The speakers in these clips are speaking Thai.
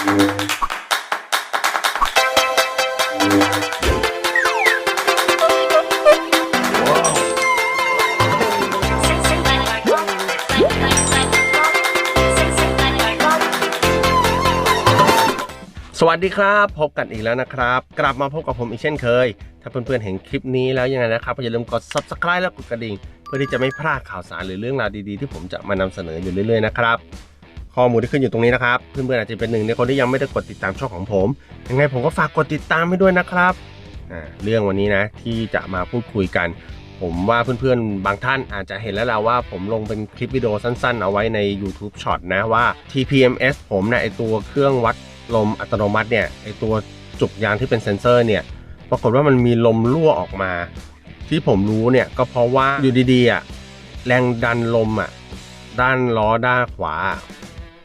สวัสดีครับ พบกันอีกแล้วนะครับ กลับมาพบกับผมอีกเช่นเคย ถ้าเพื่อนๆเห็นคลิปนี้แล้วยังไงนะครับอย่าลืมกด subscribe และกดกระดิ่ง เพื่อที่จะไม่พลาดข่าวสารหรือเรื่องราวดีๆ ที่ผมจะมานำเสนออยู่เรื่อยๆนะครับ ข้อมูลที่ขึ้นอยู่ตรงนี้นะครับ เพื่อนๆอาจจะเป็นหนึ่งในคนที่ยังไม่ได้กดติดตามช่องของผม ยังไงผมก็ฝากกดติดตามให้ด้วยนะครับเรื่องวันนี้นะที่จะมาพูดคุยกัน ผมว่าเพื่อนๆ บางท่านอาจจะเห็นแล้วล่ะว่าผมลงเป็นคลิปวิดีโอสั้นๆ เอาไว้ใน YouTube Short นะว่า TPMS ผมเนะไอตัวเครื่องวัดลมอัตโนมัติเนี่ยไอตัวจุกยางที่เป็นเซ็นเซอร์เนี่ยปรากฏว่ามันมีลมรั่วออกมา ที่ผมรู้เนี่ยก็เพราะว่าอยู่ดีๆอะแรงดันลมอะด้านล้อด้านขวา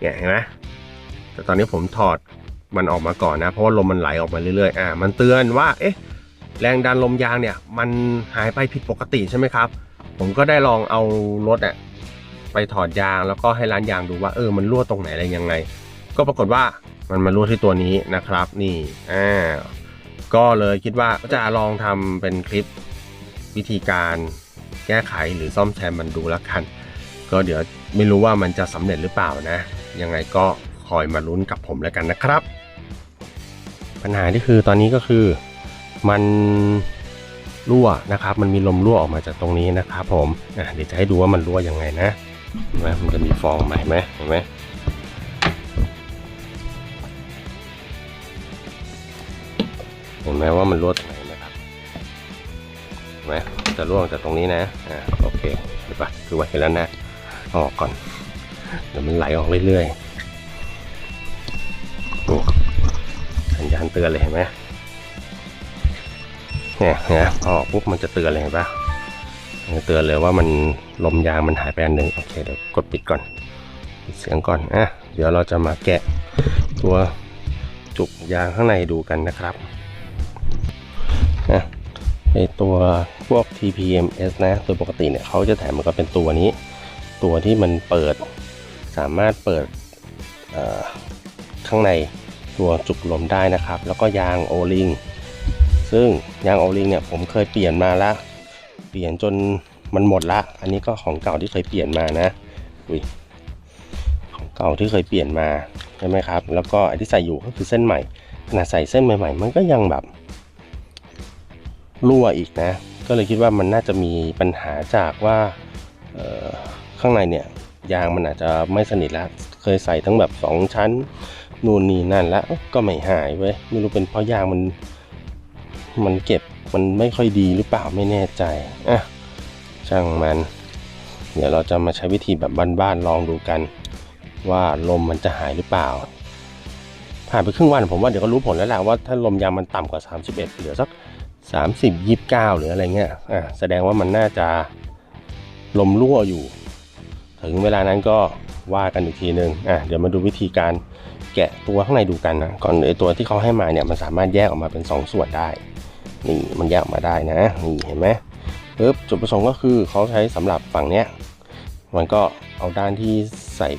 เนี่ยเห็นไหมแต่ตอนนี้ผมถอดมันออกมาก่อนนะ เพราะว่าลมมันไหลออกมาเรื่อยๆอ่ามันเตือนว่าเอ๊ะแรงดันลมยางเนี่ย มันหายไปผิดปกติใช่ไหมครับ ผมก็ได้ลองเอารถอะไปถอดยางแล้วก็ให้ร้านยางดูว่าเออมันรั่วตรงไหนอะไรยังไง ก็ปรากฏว่ามันมารั่วที่ตัวนี้นะครับนี่อ่าก็เลยคิดว่าจะลองทำเป็นคลิปวิธีการแก้ไขหรือซ่อมแซมมันดูแล้วกัน ก็เดี๋ยวไม่รู้ว่ามันจะสำเร็จหรือเปล่านะ ยังไงก็คอยมาลุ้นกับผมแล้วกันนะครับ ปัญหาที่คือตอนนี้ก็คือมันรั่วนะครับ มันมีลมรั่วออกมาจากตรงนี้นะครับผมเดี๋ยวจะให้ดูว่ามันรั่วยังไงนะเห็นไหมมันจะมีฟองไหมไหมเห็นไหมเห็นไหมว่ามันรั่วตรงไหนนะครับเห็นไหมจะรั่วจากตรงนี้นะอ่าโอเคเห็นปะคือว่าเห็นแล้วนะออกก่อน เดี๋ยวมันไหลออกเรื่อยๆนี่สัญญาณเตือนเลยเห็นไหมเนี่ยนี่ยพอออกปุ๊บมันจะเตือนเลยเห็นปะเตือนเลยว่ามันลมยางมันหายไปอันหนึ่งโอเคเดี๋ยวกดปิดก่อนปิดเสียงก่อนอะเดี๋ยวเราจะมาแกะตัวจุกยางข้างในดูกันนะครับนะไอตัวพวก TPMS นะโดยปกติเนี่ยเขาจะแถมมันก็เป็นตัวนี้ ตัวที่มันเปิด สามารถเปิดข้างในตัวจุกลมได้นะครับ แล้วก็ยางโอลิงซึ่งยางโอลิงเนี่ยผมเคยเปลี่ยนมาละ เปลี่ยนจนมันหมดละ อันนี้ก็ของเก่าที่เคยเปลี่ยนมานะอุ้ยของเก่าที่เคยเปลี่ยนมาใช่ไหมครับ แล้วก็ไอที่ใส่อยู่ก็คือเส้นใหม่ขนาดใส่เส้นใหม่ๆ มันก็ยังแบบรั่วอีกนะ ก็เลยคิดว่ามันน่าจะมีปัญหาจากว่าข้างในเนี่ย ยางมันอาจจะไม่สนิทแล้วเคยใส่ทั้งแบบสองชั้น นู่นนี่นั่นแล้วก็ไม่หายเว้ยไม่รู้เป็นเพราะยางมัน มันเก็บมันไม่ค่อยดีหรือเปล่าไม่แน่ใจอะช่างมัน เดี๋ยวเราจะมาใช้วิธีแบบบ้านๆลองดูกัน ว่าลมมันจะหายหรือเปล่า ผ่านไปครึ่งวันผมว่าเดี๋ยวก็รู้ผลแล้วแหละว่าถ้าลมยางมันต่ำกว่า 31เหลือสัก30 29 หรืออะไรเงี้ยอะแสดงว่ามันน่าจะลมรั่วอยู่ ถึงเวลานั้นก็ว่ากันอีกทีนึงอะเดี๋ยวมาดูวิธีการแกะตัวข้างในดูกันนะก่อนไอตัวที่เขาให้มาเนี่ยมันสามารถแยกออกมาเป็น 2 ส่วนได้ นี่มันแยกออกมาได้นะนี่เห็นไหมปึ๊บจุดประสงค์ก็คือเขาใช้สำหรับฝั่งเนี้ยมันก็เอาด้านที่ใส่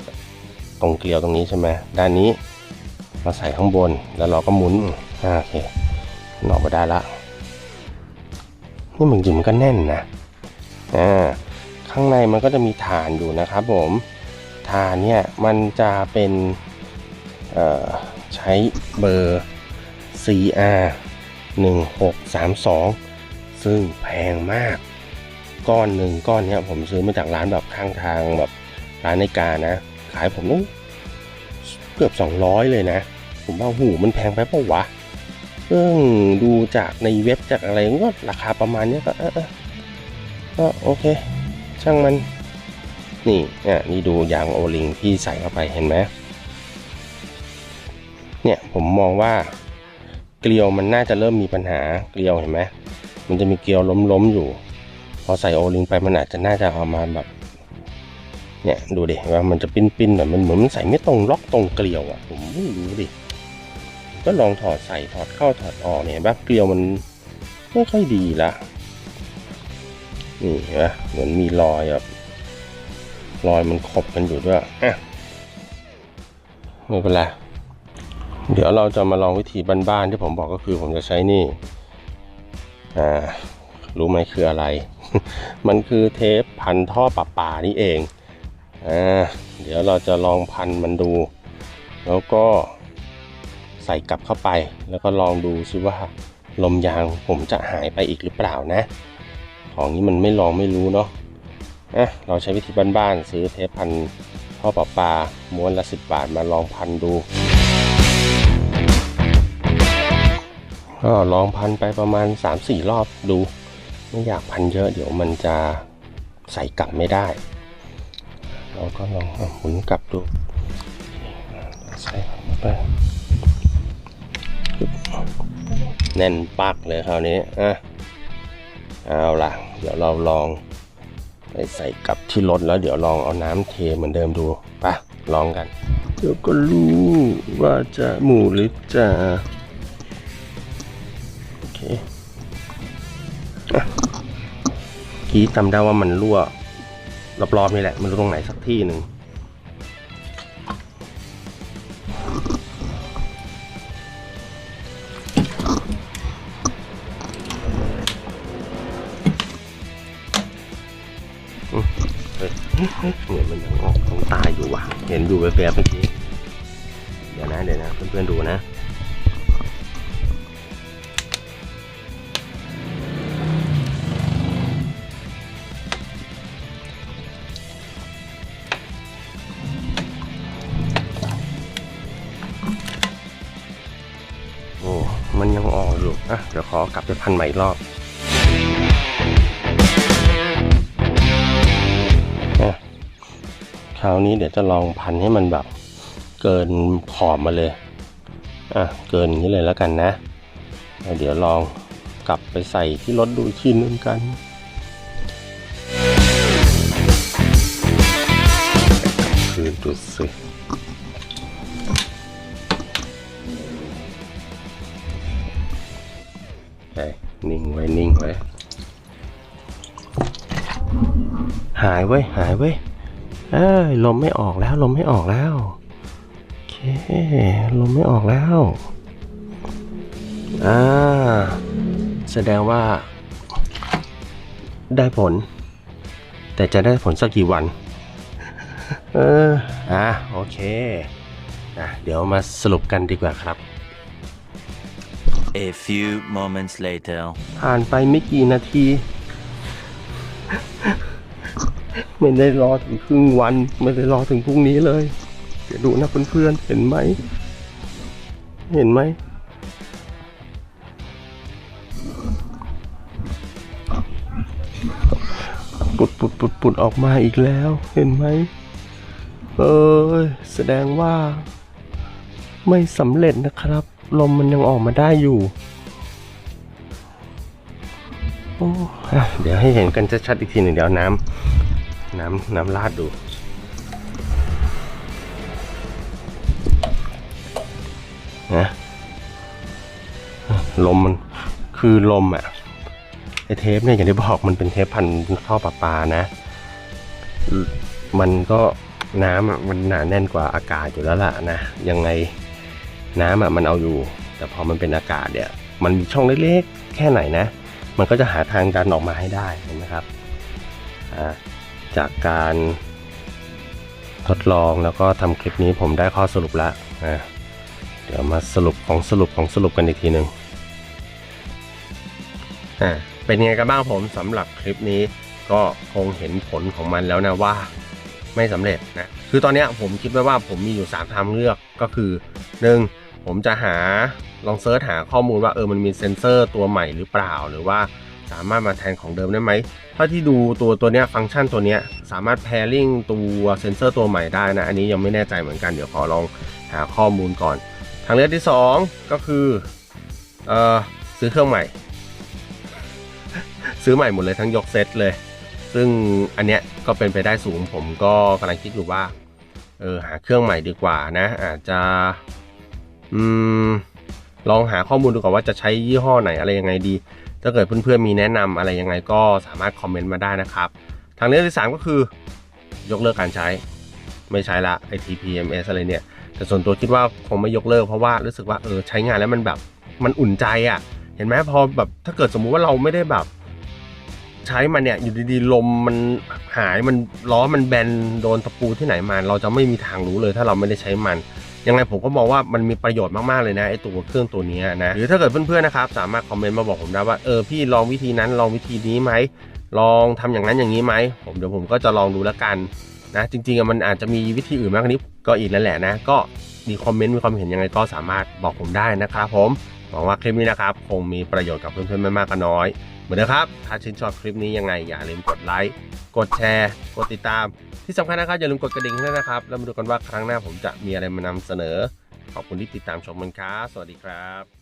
ตรงเกลียวตรงนี้ใช่ไหมด้านนี้มาใส่ข้างบนแล้วเราก็หมุนอ่าโอเคมันออกมาได้ละนี่มันจริงมันก็แน่นนะอ่า ข้างในมันก็จะมีฐานอยู่นะครับผมฐานเนี่ยมันจะเป็นใช้เบอร์ CR 1632 ซึ่งแพงมาก ก้อนหนึ่งก้อนเนี้ยผมซื้อมาจากร้านแบบข้างทางแบบร้านในกานะ ขายผมต้องเกือบ 200 เลยนะ ผมว่าหูมันแพงไปเปล่าวะซึ่งดูจากในเว็บจากอะไรก็ราคาประมาณเนี้ยก็เออก็โอเค ช่างมัน นี่อะนี่ดูยางโอลิงที่ใส่เข้าไปเห็นไหมเนี่ยผมมองว่าเกลียวมันน่าจะเริ่มมีปัญหาเกลียวเห็นไหมมันจะมีเกลียวล้มๆอยู่ พอใส่โอลิงไปมันอาจจะน่าจะเอามาแบบเนี่ยดูดิว่ามันจะปิ้นๆแบบมันเหมือนมันใส่ไม่ตรงล็อกตรงเกลียวอะผมไม่รู้ดิก็ลองถอดใส่ถอดเข้าถอดออกเนี่ยแบบเกลียวมันไม่ค่อยดีละ นี่นไหมเหมือนมีรอยแบบรอยมันขบกันอยู่ด้วยอะไม่เป็นไรเดี๋ยวเราจะมาลองวิธีบ้านๆที่ผมบอกก็คือผมจะใช้นี่ อ่า รู้ไหมคืออะไร มันคือเทปพันท่อปลาปานี่เอง อ่า เดี๋ยวเราจะลองพันมันดู แล้วก็ใส่กลับเข้าไป แล้วก็ลองดูซิว่าลมยางผมจะหายไปอีกหรือเปล่านะ ของนี้มันไม่ลองไม่รู้เนาะอะเราใช้วิธีบ้านๆซื้อเทปพันท่อปลาปาม้วนละสิบบาทมาลองพันดูก็ลองพันไปประมาณ 3-4 รอบดู ไม่อยากพันเยอะเดี๋ยวมันจะใส่กลับไม่ได้ เราก็ลองหมุนกลับดูใส่ไปแน่นปักเลยคราวนี้อะ เอาล่ะ เดี๋ยวเราลองไปใส่กลับที่รถแล้วเดี๋ยวลองเอาน้ำเทเหมือนเดิมดูไปะลองกันเดี๋ยวก็รู้ว่าจะหมูหรือจะโอเคอกี้จำได้ว่ามันรั่วรอบๆนี่แหละ มันรู้ตรงไหนสักที่หนึ่ง เฮ้ยเหมือนมันยังออกตรงตาอยู่ว่ะ เห็นอยู่แวบๆเมื่อกี้ เดี๋ยวนะเดี๋ยวนะเพื่อนๆดูนะโอ้มันยังออกอยู่ อะ เดี๋ยวขอกลับไปพันใหม่รอบ ราวนี้เดี๋ยวจะลองพันให้มันแบบ เกินขอบมาเลย อะ เกินอย่างนี้เลยแล้วกันนะ เดี๋ยวลองกลับไปใส่ที่รถดูอีกทีนึงกันคืนดูสิไปนิ่งไว้ นิ่งไว้ หายเว้ หายเว้ เอ้ยลมไม่ออกแล้วลมไม่ออกแล้วโอเคลมไม่ออกแล้วอ่าแสดงว่า ได้ผล แต่จะได้ผลสักกี่วัน เอออะโอเคอะเดี๋ยวมาสรุปกันดีกว่าครับ A few moments later. ผ่านไปไม่กี่นาที ไม่ได้รอถึงครึ่งวัน ไม่ได้รอถึงพรุ่งนี้เลย เดี๋ยวดูนะเพื่อนๆเห็นไหม เห็นไหมปุดปุดปุดปุดออกมาอีกแล้ว เห็นไหมเอ้ยแสดงว่า ไม่สำเร็จนะครับ ลมมันยังออกมาได้อยู่โอ้เดี๋ยวให้เห็นกันชัดๆอีกทีหนึ่งเดี๋ยวน้ำ น้ำน้ำราดดูนะลมมันคือลมอะไอเทปเนี่ยอย่างที่บอกมันเป็นเทปพันท่อประปานะ มันก็น้ำอะมันหนาแน่นกว่าอากาศอยู่แล้วล่ะนะยังไงน้ำอะมันเอาอยู่ แต่พอมันเป็นอากาศเนี่ยมันมีช่องเล็กๆแค่ไหนนะ มันก็จะหาทางดันออกมาให้ได้เห็นไหมครับอ่า จากการทดลองแล้วก็ทำคลิปนี้ผมได้ข้อสรุปแล้วนะเดี๋ยวมาสรุปของสรุปของสรุปกันอีกทีหนึ่งอ่าเป็นยังไงกันบ้างผมสำหรับคลิปนี้ก็คงเห็นผลของมันแล้วนะว่าไม่สำเร็จนะคือตอนนี้ผมคิดไว้ว่าผมมีอยู่ 3 ทางเลือกก็คือ 1. ผมจะหาลองเซิร์ชหาข้อมูลว่าเออมันมีเซ็นเซอร์ตัวใหม่หรือเปล่า หรือว่า สามารถมาแทนของเดิมได้ไหมถ้าที่ดูตัวตัวเนี้ยฟังก์ชันตัวเนี้ยสามารถ pairing ตัวเซ็นเซอร์ตัวใหม่ได้นะ อันนี้ยังไม่แน่ใจเหมือนกันเดี๋ยวขอลองหาข้อมูลก่อน ทางเลือกที่ 2 ก็คือเออซื้อเครื่องใหม่ ซื้อใหม่หมดเลยทั้งยกเซตเลย ซึ่งอันเนี้ยก็เป็นไปได้สูงผมก็กำลังคิดอยู่ว่าเออหาเครื่องใหม่ดีกว่านะ อาจจะอืมลองหาข้อมูลดูก่อนว่าจะใช้ยี่ห้อไหนอะไรยังไงดีถ้าเกิดเพื่อนๆมีแนะนำอะไรยังไงก็สามารถคอมเมนต์มาได้นะครับ ทางเลือกที่ 3 ก็คือยกเลิกการใช้ ไม่ใช้ละไอ TPMS อะไรเนี่ย แต่ส่วนตัวคิดว่าคงไม่ยกเลิกเพราะว่ารู้สึกว่าเออใช้งานแล้วมันแบบมันอุ่นใจอะ่ะ เห็นไหมพอแบบถ้าเกิดสมมุติว่าเราไม่ได้แบบ ใช้มันเนี่ยอยู่ดีๆลมมันหายมันล้อมันแบนโดนตะปูที่ไหนมาเราจะไม่มีทางรู้เลย ถ้าเราไม่ได้ใช้มัน ยังไงผมก็มองว่ามันมีประโยชน์มากๆเลยนะไอตัวเครื่องตัวนี้นะหรือถ้าเกิดเพื่อนๆนะครับสามารถคอมเมนต์มาบอกผมได้ว่าเออพี่ลองวิธีนั้นลองวิธีนี้ไหมลองทำอย่างนั้นอย่างนี้ไหมผมเดี๋ยวผมก็จะลองดูแล้วกันนะจริงๆมันอาจจะมีวิธีอื่นมากกว่านี้ก็อีกนั่นแหละนะ ก็มีคอมเมนต์มีความเห็นยังไงก็สามารถบอกผมได้นะครับผมหวังว่าคลิปนี้นะครับ คงมีประโยชน์กับเพื่อนๆไม่มากก็น้อย เหมือนเดิมครับ ถ้าชื่นชอบคลิปนี้ยังไง อย่าลืมกดไลค์ กดแชร์ กดติดตาม ที่สำคัญนะครับอย่าลืมกดกระดิ่งให้ด้วยนะครับ แล้วมาดูกันว่าครั้งหน้าผมจะมีอะไรมานำเสนอ ขอบคุณที่ติดตามชมมันครับ สวัสดีครับ